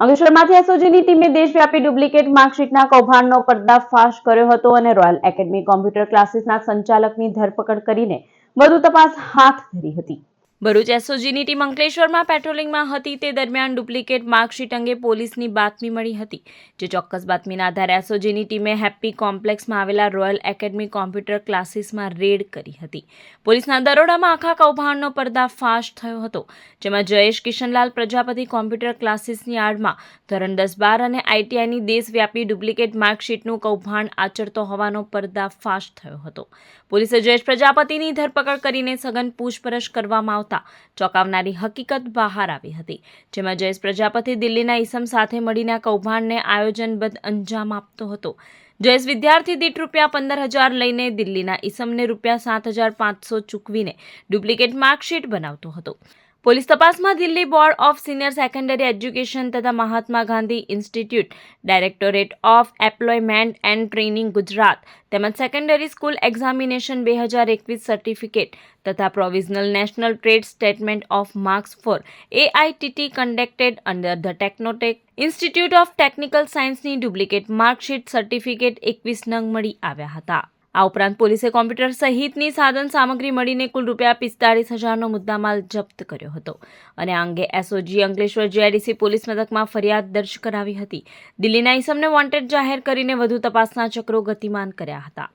અંકલેશ્વરમાંથી એસઓજીની ટીમે દેશવ્યાપી ડુપ્લિકેટ માર્કશીટના કૌભાંડનો પર્દાફાશ કર્યો હતો અને રોયલ એકેડમી કોમ્પ્યુટર ક્લાસીસના સંચાલકની ધરપકડ કરીને વધુ તપાસ હાથ ધરી હતી. ભરૂચ એસઓજીની ટીમ અંકલેશ્વરમાં પેટ્રોલિંગમાં હતી. તે દરમિયાન ડુપ્લિકેટ માર્કશીટ અંગે પોલીસની બાતમી મળી હતી, જે ચોક્કસ બાતમીના આધારે એસઓજીની ટીમે હેપ્પી કોમ્પ્લેક્સમાં આવેલા રોયલ એકેડમી કોમ્પ્યુટર ક્લાસીસમાં રેડ કરી હતી. પોલીસના દરોડામાં આખા કૌભાંડનો પર્દાફાશ થયો હતો, જેમાં જયેશ કિશનલાલ પ્રજાપતિ કોમ્પ્યુટર ક્લાસીસની આડમાં, ધોરણ દસ બાર અને આઈટીઆઈની દેશવ્યાપી ડુપ્લિકેટ માર્કશીટનું કૌભાંડ આચરતો હોવાનો પર્દાફાશ થયો હતો. પોલીસે જયેશ પ્રજાપતિની ધરપકડ કરીને સઘન પૂછપરછ કરવામાં આવતા ચોંકાવનારી હકીકત બહાર આવી હતી, જેમાં જયેશ પ્રજાપતિ દિલ્હીના ઈસમ સાથે મળીને કૌભાંડને આયોજનબદ્ધ અંજામ આપતો હતો. જયેશ વિદ્યાર્થી દીઠ રૂપિયા પંદર હજાર લઈને દિલ્હીના ઈસમને રૂપિયા સાત હજાર પાંચસો ચૂકવીને ડુપ્લિકેટ માર્કશીટ બનાવતો હતો. પોલીસ તપાસમાં Delhi board of senior secondary education તથા Mahatma Gandhi institute, directorate of employment and training Gujarat તેમજ સેકન્ડરી સ્કૂલ એક્ઝામિનેશન બે હજાર એકવીસ સર્ટિફિકેટ તથા provisional national trade statement of marks for AITT conducted under the Technotech institute of technical સાયન્સની duplicate marksheet certificate એકવીસ નંગ મળી આવ્યા હતા. આ ઉપરાંત પોલીસે કોમ્પ્યુટર સહિતની સાધન સામગ્રી મળીને કુલ રૂપિયા પિસ્તાળીસ હજારનો મુદ્દામાલ જપ્ત કર્યો હતો. અને આ અંગે એસઓજી અંકલેશ્વર જીઆઈડીસી પોલીસ મથકમાં ફરિયાદ દર્જ કરાવી હતી. દિલ્હીના ઇસમને વોન્ટેડ જાહેર કરીને વધુ તપાસના ચક્રો ગતિમાન કર્યા હતા.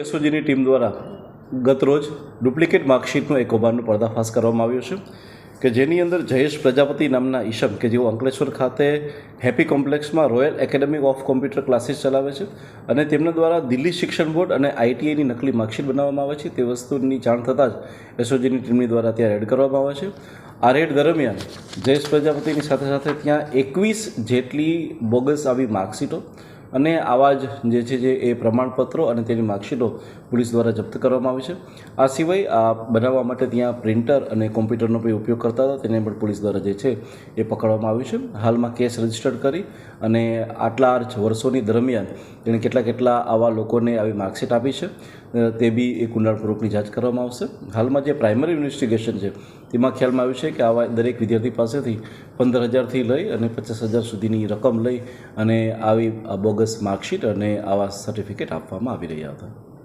એસઓજીની ટીમ દ્વારા ગતરોજ ડુપ્લિકેટ માર્કશીટનો એક કૌભાંડનો પર્દાફાશ કરવામાં આવ્યો છે. કે જેની અંદર જયેશ પ્રજાપતિ નામના ઈશમ, કે જેઓ અંકલેશ્વર ખાતે happy કોમ્પ્લેક્સમાં royal academy of computer classes ચલાવે છે અને તેમના દ્વારા દિલ્હી શિક્ષણ બોર્ડ અને આઈટીઆઈની નકલી માર્કશીટ બનાવવામાં આવે છે. તે વસ્તુની જાણ થતાં જ એસઓજીની ટીમની દ્વારા ત્યાં રેડ કરવામાં આવે છે. આ રેડ દરમિયાન જયેશ પ્રજાપતિની સાથે સાથે ત્યાં એકવીસ જેટલી બોગસ આવી માર્કશીટો અને આવા જ જે છે જે એ પ્રમાણપત્રો અને તેની માર્કશીટો પોલીસ દ્વારા જપ્ત કરવામાં આવી છે. આ સિવાય આ બનાવવા માટે ત્યાં પ્રિન્ટર અને કોમ્પ્યુટરનો પણ ઉપયોગ કરતા હતા. તેને પણ પોલીસ દ્વારા જે છે એ પકડવામાં આવ્યું છે. હાલમાં કેસ રજિસ્ટર્ડ કરી અને આટલા વર્ષોની દરમિયાન તેણે કેટલા કેટલા આવા લોકોને આવી માર્કશીટ આપી છે. તે બી એક ઊંડાણપૂર્વકની જાંચ કરવામાં આવશે. હાલમાં જે પ્રાઇમરી ઇન્વેસ્ટિગેશન છે, તેમાં ખ્યાલમાં આવ્યું છે કે આવા દરેક વિદ્યાર્થી પાસેથી પંદર હજારથી લઈ અને પચાસ હજાર સુધીની રકમ લઈ અને આવી બોગસ માર્કશીટ અને આવા સર્ટિફિકેટ આપવામાં આવી રહ્યા હતા.